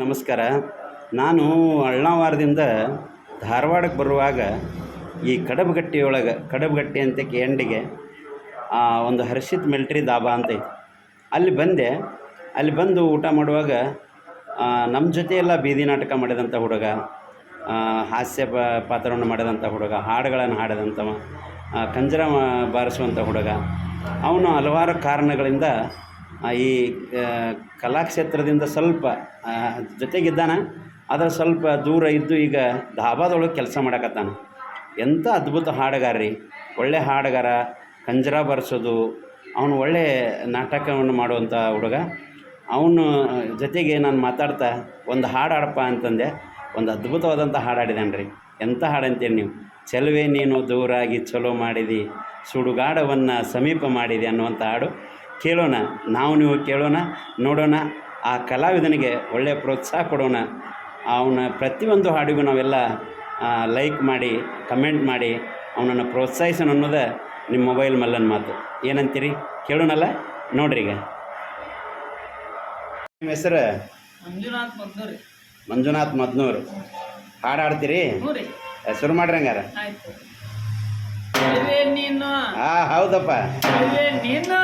ನಮಸ್ಕಾರ. ನಾನು ಅಳ್ನಾವಾರದಿಂದ ಧಾರವಾಡಕ್ಕೆ ಬರುವಾಗ ಈ ಕಡಬಗಟ್ಟಿಯೊಳಗೆ, ಕಡಬಗಟ್ಟಿ ಅಂತ ಎಂಡಿಗೆ ಒಂದು ಹರ್ಷಿತ್ ಮಿಲ್ಟ್ರಿ ದಾಬಾ ಅಂತ ಐತಿ. ಅಲ್ಲಿ ಬಂದೆ. ಅಲ್ಲಿ ಬಂದು ಊಟ ಮಾಡುವಾಗ ನಮ್ಮ ಜೊತೆ ಎಲ್ಲ ಬೀದಿ ನಾಟಕ ಮಾಡಿದಂಥ ಹುಡುಗ ಹಾಸ್ಯ ಪಾತ್ರವನ್ನು ಮಾಡಿದಂಥ ಹುಡುಗ, ಹಾಡುಗಳನ್ನು ಹಾಡಿದಂಥವ ಕಂಜರ ಬಾರಿಸುವಂಥ ಹುಡುಗ. ಅವನು ಹಲವಾರು ಕಾರಣಗಳಿಂದ ಈ ಕಲಾಕ್ಷೇತ್ರದಿಂದ ಸ್ವಲ್ಪ ಜೊತೆಗಿದ್ದಾನೆ, ಆದ್ರೆ ಸ್ವಲ್ಪ ದೂರ ಇದ್ದು ಈಗ ಧಾಬಾದೊಳಗೆ ಕೆಲಸ ಮಾಡಕತ್ತಾನ. ಎಂಥ ಅದ್ಭುತ ಹಾಡುಗಾರ್ರಿ. ಒಳ್ಳೆ ಹಾಡುಗಾರ, ಕಂಜರ ಬರ್ಸೋದು, ಅವನು ಒಳ್ಳೆ ನಾಟಕವನ್ನು ಮಾಡುವಂಥ ಹುಡುಗ. ಅವನು ಜೊತೆಗೆ ನಾನು ಮಾತಾಡ್ತಾ, ಒಂದು ಹಾಡು ಹಾಡಪ್ಪ ಅಂತಂದೆ. ಒಂದು ಅದ್ಭುತವಾದಂಥ ಹಾಡು ಹಾಡಿದಾನೆ ರೀ ಎಂಥ ಹಾಡು ನೀವು? ಚೆಲುವೆ ನೀನು ದೂರಾಗಿ ಚಲೋ ಮಾಡಿದಿ, ಸುಡುಗಾಡವನ್ನು ಸಮೀಪ ಮಾಡಿದೆ ಅನ್ನುವಂಥ ಹಾಡು. ಕೇಳೋಣ ನಾವು ನೀವು ಕೇಳೋಣ ನೋಡೋಣ ಆ ಕಲಾವಿದನಿಗೆ ಒಳ್ಳೆಯ ಪ್ರೋತ್ಸಾಹ ಕೊಡೋಣ. ಅವನ ಪ್ರತಿಯೊಂದು ಹಾಡಿಗೂ ನಾವೆಲ್ಲ ಲೈಕ್ ಮಾಡಿ ಕಮೆಂಟ್ ಮಾಡಿ ಅವನನ್ನು ಪ್ರೋತ್ಸಾಹಿಸೋಣ ಅನ್ನೋದೇ ನಿಮ್ಮ ಮೊಬೈಲ್ ಮಲ್ಲನ ಮಾತು. ಏನಂತೀರಿ? ಕೇಳೋಣಲ್ಲ? ನೋಡ್ರಿ ಈಗ. ನಿಮ್ಮ ಹೆಸರು? ಮಂಜುನಾಥ್ ಮದ್ನೂರು. ಮಂಜುನಾಥ್ ಮದ್ನೂರು. ಹಾಡು ಹಾಡ್ತೀರಿ? ಶುರು ಮಾಡ್ರಿ ಹಂಗಾರ. ಚೆಲುವೆ ನೀನು. ಆ ಹೌದಪ್ಪ. ಚೆಲುವೆ ನೀನು.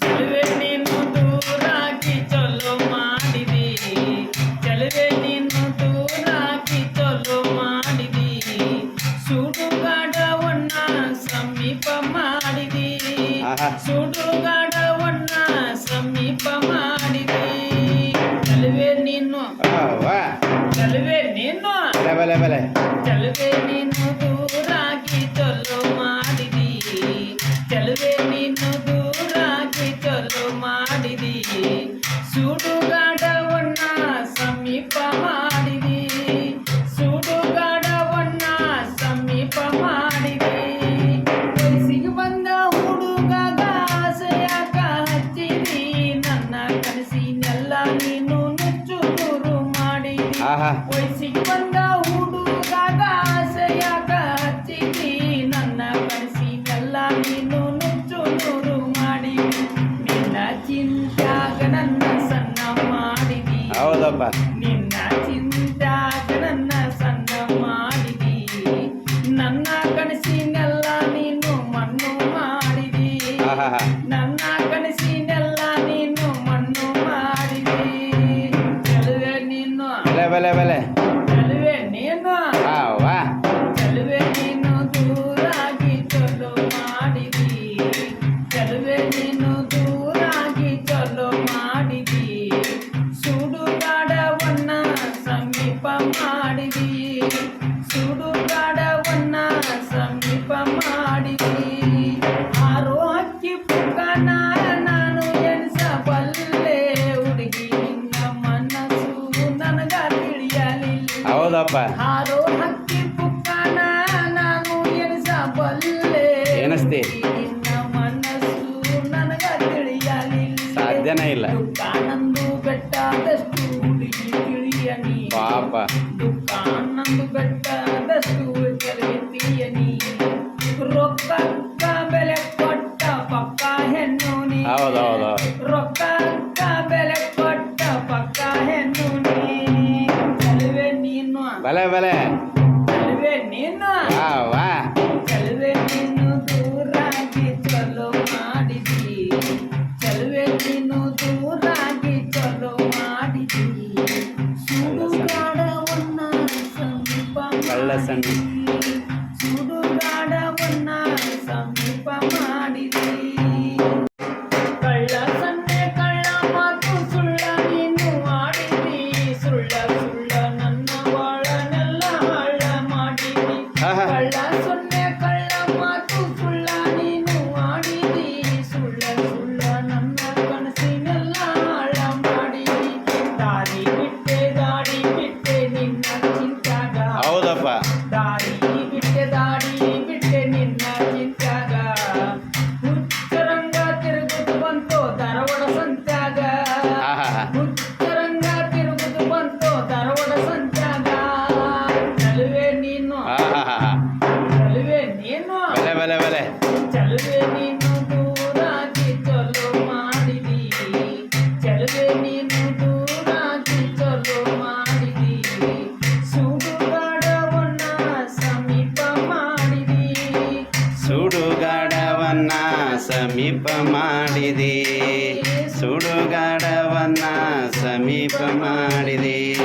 ಚೆಲುವೆ ನೀನು ದೂರಾಗಿ ಚಲೋ ಮಾಡಿದಿ. ಚೆಲುವೆ ನೀನು ದೂರಾಗಿ ಚಲೋ ಮಾಡಿದಿ. ಸುಡುಗಾಡವನ್ನ ಸಮೀಪ ಮಾಡಿದಿ. ಸುಡುಗಾಡವನ್ನ ಸಮೀಪ ಮಾಡಿದಿ. ಚೆಲುವೆ ನೀನು. ಚೆಲುವೆ ನೀನು. ಬಲೆ ಬಲೆ ಚಲುವೆ ನೀನು ವಯಸ್ಸಿಗೆ ಬಂದ ಹುಡುಗಾಗ ಆಸೆಯಾಗ ಹಚ್ಚಿದಿ ನನ್ನ ಕನಸಿನೆಲ್ಲ ನೀನು ನುಚ್ಚು ನೂರು ಮಾಡಿ. ನಿನ್ನ ಚಿಂತಾಗ ನನ್ನ ಸಣ್ಣ ಮಾಡಿದಿ. ಹೌದಪ್ಪ. ನಿನ್ನ ಚಿಂತಾಗ ನನ್ನ ಸಣ್ಣ ಮಾಡಿದಿ. ನನ್ನ ಕನಸಿನೆಲ್ಲ ನೀನು ಮಣ್ಣು ಮಾಡಿದಿ. ನನಗ ತಿಳಿಯಲಿಲ್ಲ ಸಾಧ್ಯನೇ ಇಲ್ಲ ದುಃಖಾನಂದು ಬೆಟ್ಟದಷ್ಟು ಹುಡುಗಿ ತಿಳಿಯ ನೀ ಪಾಪ ದುಃಖಾನಂದು ಬೆಟ್ಟದಷ್ಟು ತಿಳಿಯ ನೀನು ಬಲೆ ಬಲೆ. ಚೆಲುವೆ ನೀನು ವಾ ವಾ. ಚೆಲುವೆ ನೀನು ದೂರಾಗಿ ಚಲೋ ಮಾಡಿದಿ. ಚೆಲುವೆ ನೀನು ದೂರಾಗಿ ಚಲೋ ಮಾಡಿದಿ. ಸುಡುಗಾಡವನ್ನ ಸಮೀಪ ಕಳ್ಳ ಸಣ್ಣ. ಸುಡುಗಾಡವನ್ನ ಸಮೀಪ ಮಾಡಿದೆ. ಸುಡುಗಾಡವನ್ನ ಸಮೀಪ ಮಾಡಿದೆ.